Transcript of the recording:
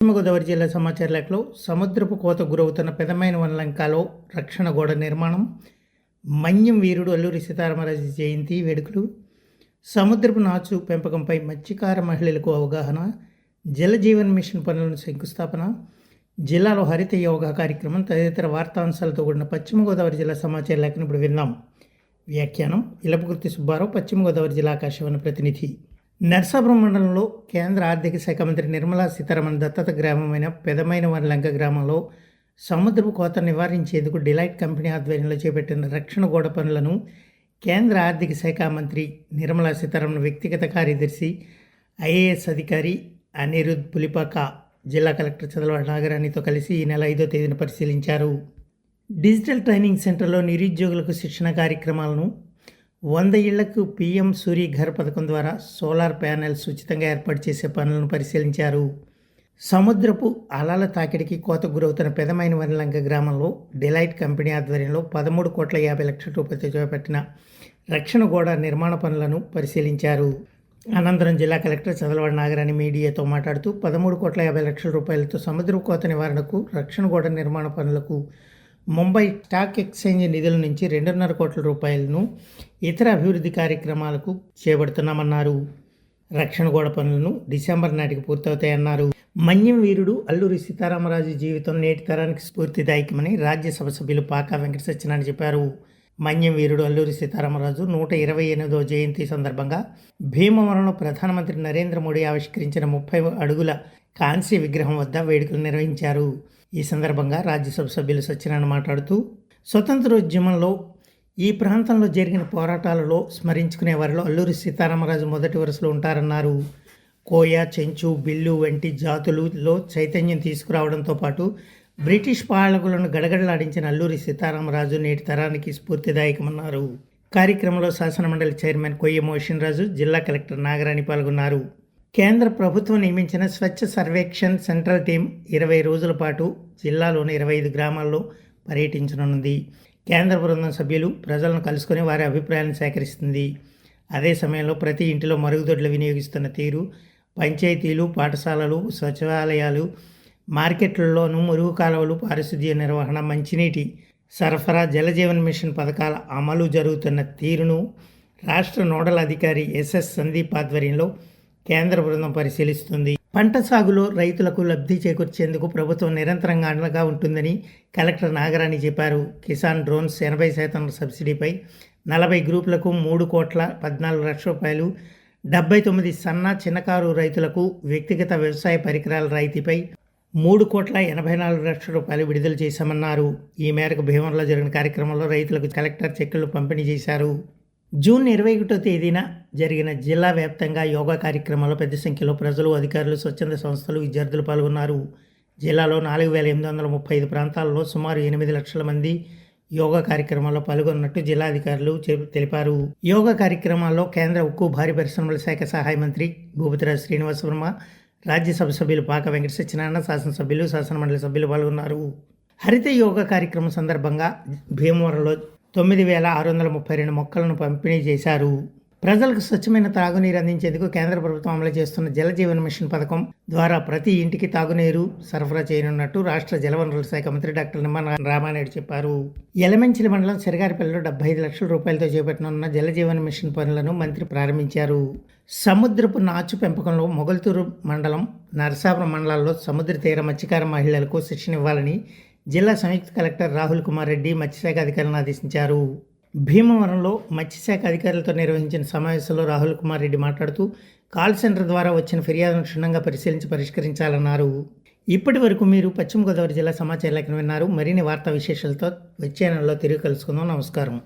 పశ్చిమగోదావరి జిల్లా సమాచార లేఖలో సముద్రపు కోత గురవుతున్న పెదమైన వనలంకాలో రక్షణ గోడ నిర్మాణం మన్యం వీరుడు అల్లూరి సీతారామరాజు జయంతి వేడుకలు సముద్రపు నాచు పెంపకంపై మత్స్యకార మహిళలకు అవగాహన జల జీవన్ మిషన్ పనులను శంకుస్థాపన జిల్లాలో హరిత యోగా కార్యక్రమం తదితర వార్తాంశాలతో కూడిన పశ్చిమ గోదావరి జిల్లా సమాచార లేఖను ఇప్పుడు విందాం వ్యాఖ్యానం ఇలపకుర్తి సుబ్బారావు పశ్చిమ గోదావరి జిల్లా ఆకాశవాణి ప్రతినిధి. నర్సాపురం మండలంలో కేంద్ర ఆర్థిక శాఖ మంత్రి నిర్మలా సీతారామన్ దత్తత గ్రామమైన పెదమైన వనలంక గ్రామంలో సముద్రపు కోత నివారించేందుకు డిలైట్ కంపెనీ ఆధ్వర్యంలో చేపట్టిన రక్షణ గోడ పనులను కేంద్ర ఆర్థిక శాఖ మంత్రి నిర్మలా సీతారామన్ వ్యక్తిగత కార్యదర్శి ఐఏఎస్ అధికారి అనిరుద్ పులిపాక జిల్లా కలెక్టర్ చదలవాడ నాగరాణితో కలిసి ఈ నెల ఐదో తేదీన పరిశీలించారు. డిజిటల్ ట్రైనింగ్ సెంటర్లో నిరుద్యోగులకు శిక్షణ కార్యక్రమాలను వంద ఇళ్ళకు పీఎం సూర్య ఘర్ పథకం ద్వారా సోలార్ ప్యానెల్స్ ఉచితంగా ఏర్పాటు చేసే పనులను పరిశీలించారు. సముద్రపు అలల తాకిడికి కోత గురవుతున్న పెదమైన వనలంక గ్రామంలో డిలైట్ కంపెనీ ఆధ్వర్యంలో పదమూడు కోట్ల యాభై లక్షల రూపాయలతో చేపట్టిన రక్షణ గోడ నిర్మాణ పనులను పరిశీలించారు. అనంతరం జిల్లా కలెక్టర్ చదలవాడ నాగరాణి మీడియాతో మాట్లాడుతూ పదమూడు కోట్ల యాభై లక్షల రూపాయలతో సముద్రపు కోత నివారణకు రక్షణ గోడ నిర్మాణ పనులకు ముంబై స్టాక్ ఎక్స్చేంజ్ నిధుల నుంచి రెండున్నర కోట్ల రూపాయలను ఇతర అభివృద్ధి కార్యక్రమాలకు చేపడుతున్నామన్నారు. రక్షణ గోడ పనులను డిసెంబర్ నాటికి పూర్తవుతాయన్నారు. మన్యం వీరుడు అల్లూరి సీతారామరాజు జీవితం నేటి తరానికి స్ఫూర్తిదాయకమని రాజ్యసభ సభ్యులు పాకా వెంకట సత్యనారాయణ చెప్పారు. మన్యం వీరుడు అల్లూరి సీతారామరాజు నూట ఇరవై ఎనిమిదో జయంతి సందర్భంగా భీమవరంలో ప్రధానమంత్రి నరేంద్ర మోడీ ఆవిష్కరించిన ముప్పై అడుగుల కాంస్య విగ్రహం వద్ద వేడుకలు నిర్వహించారు. ఈ సందర్భంగా రాజ్యసభ సభ్యులు సత్యనారాయణ మాట్లాడుతూ స్వతంత్రోద్యమంలో ఈ ప్రాంతంలో జరిగిన పోరాటాలలో స్మరించుకునే వారిలో అల్లూరి సీతారామరాజు మొదటి వరుసలో ఉంటారన్నారు. కోయ చెంచు బిల్లు వంటి జాతులలో చైతన్యం తీసుకురావడంతో పాటు బ్రిటిష్ పాలకులను గడగడలాడించిన అల్లూరి సీతారామరాజు నేటి తరానికి స్ఫూర్తిదాయకమన్నారు. కార్యక్రమంలో శాసనమండలి చైర్మన్ కొయ్య మోషన్ రాజు జిల్లా కలెక్టర్ నాగరాణి పాల్గొన్నారు. కేంద్ర ప్రభుత్వం నియమించిన స్వచ్ఛ సర్వేక్షణ్ సెంట్రల్ టీం ఇరవై రోజుల పాటు జిల్లాలోని ఇరవై ఐదు గ్రామాల్లో పర్యటించనున్నది కేంద్ర బృందం సభ్యులు ప్రజలను కలుసుకొని వారి అభిప్రాయాలను సేకరిస్తుంది. అదే సమయంలో ప్రతి ఇంటిలో మరుగుదొడ్లు వినియోగిస్తున్న తీరు పంచాయతీలు పాఠశాలలు సచివాలయాలు మార్కెట్లలోనూ మురుగు కాలువలు పారిశుద్ధ్య నిర్వహణ మంచినీటి సరఫరా జలజీవన్ మిషన్ పథకాల అమలు జరుగుతున్న తీరును రాష్ట్ర నోడల్ అధికారి ఎస్ఎస్ సందీప్ ఆధ్వర్యంలో కేంద్ర బృందం పరిశీలిస్తుంది. పంట సాగులో రైతులకు లబ్ధి చేకూర్చేందుకు ప్రభుత్వం నిరంతరంగా అండగా ఉంటుందని కలెక్టర్ నాగరాణి చెప్పారు. కిసాన్ డ్రోన్స్ ఎనభై శాతం సబ్సిడీపై నలభై గ్రూపులకు మూడు కోట్ల పద్నాలుగు లక్షల రూపాయలు డెబ్బై తొమ్మిది సన్న చిన్నకారు రైతులకు వ్యక్తిగత వ్యవసాయ పరికరాల రాయితీపై మూడు కోట్ల ఎనభై నాలుగు లక్షల రూపాయలు విడుదల చేశామన్నారు. ఈ మేరకు భీమవరంలో జరిగిన కార్యక్రమంలో రైతులకు కలెక్టర్ చెక్కులు పంపిణీ చేశారు. జూన్ ఇరవై ఒకటో తేదీన జరిగిన జిల్లా వ్యాప్తంగా యోగా కార్యక్రమంలో పెద్ద సంఖ్యలో ప్రజలు అధికారులు స్వచ్ఛంద సంస్థలు విద్యార్థులు పాల్గొన్నారు. జిల్లాలో నాలుగు వేల ఎనిమిది వందల ముప్పై ఐదు ప్రాంతాల్లో సుమారు ఎనిమిది లక్షల మంది యోగా కార్యక్రమాల్లో పాల్గొన్నట్టు జిల్లా అధికారులు తెలిపారు. యోగా కార్యక్రమాల్లో కేంద్ర ఉక్కు భారీ పరిశ్రమల శాఖ సహాయ మంత్రి భూపతిరాజు శ్రీనివాస వర్మ రాజ్యసభ సభ్యులు పాక వెంకట సత్యనారాయణ శాసనసభ్యులు శాసనమండలి సభ్యులు పాల్గొన్నారు. హరిత యోగా కార్యక్రమం సందర్భంగా భీమవరంలో తొమ్మిది వేల ఆరు వందల ముప్పై రెండు మొక్కలను పంపిణీ చేశారు. ప్రజలకు స్వచ్ఛమైన తాగునీరు అందించేందుకు కేంద్ర ప్రభుత్వం అమలు చేస్తున్న జల జీవన మిషన్ పథకం ద్వారా ప్రతి ఇంటికి తాగునీరు సరఫరా చేయనున్నట్టు రాష్ట్ర జలవనరుల శాఖ మంత్రి డాక్టర్ నిమ్మన రామానాయుడు చెప్పారు. ఎలమెంచిలి మండలం సిరగారిపల్లిలో డెబ్బై ఐదు లక్షల రూపాయలతో చేపట్టనున్న జల జీవన మిషన్ పనులను మంత్రి ప్రారంభించారు. సముద్రపు నాచు పెంపకంలో మొగల్తూరు మండలం నరసాపురం మండలాల్లో సముద్ర తీర మత్స్యకార మహిళలకు శిక్షణ ఇవ్వాలని జిల్లా సంయుక్త కలెక్టర్ రాహుల్ కుమార్ రెడ్డి మత్స్యశాఖ అధికారులను ఆదేశించారు. భీమవరంలో మత్స్యశాఖ అధికారులతో నిర్వహించిన సమావేశంలో రాహుల్ కుమార్ రెడ్డి మాట్లాడుతూ కాల్ సెంటర్ ద్వారా వచ్చిన ఫిర్యాదును క్షుణ్ణంగా పరిశీలించి పరిష్కరించాలన్నారు. ఇప్పటి వరకు మీరు పశ్చిమ గోదావరి జిల్లా సమాచార లేఖను విన్నారు. మరిన్ని వార్తా విశేషాలతో వచ్చే నెలలో తిరిగి కలుసుకుందాం. నమస్కారం.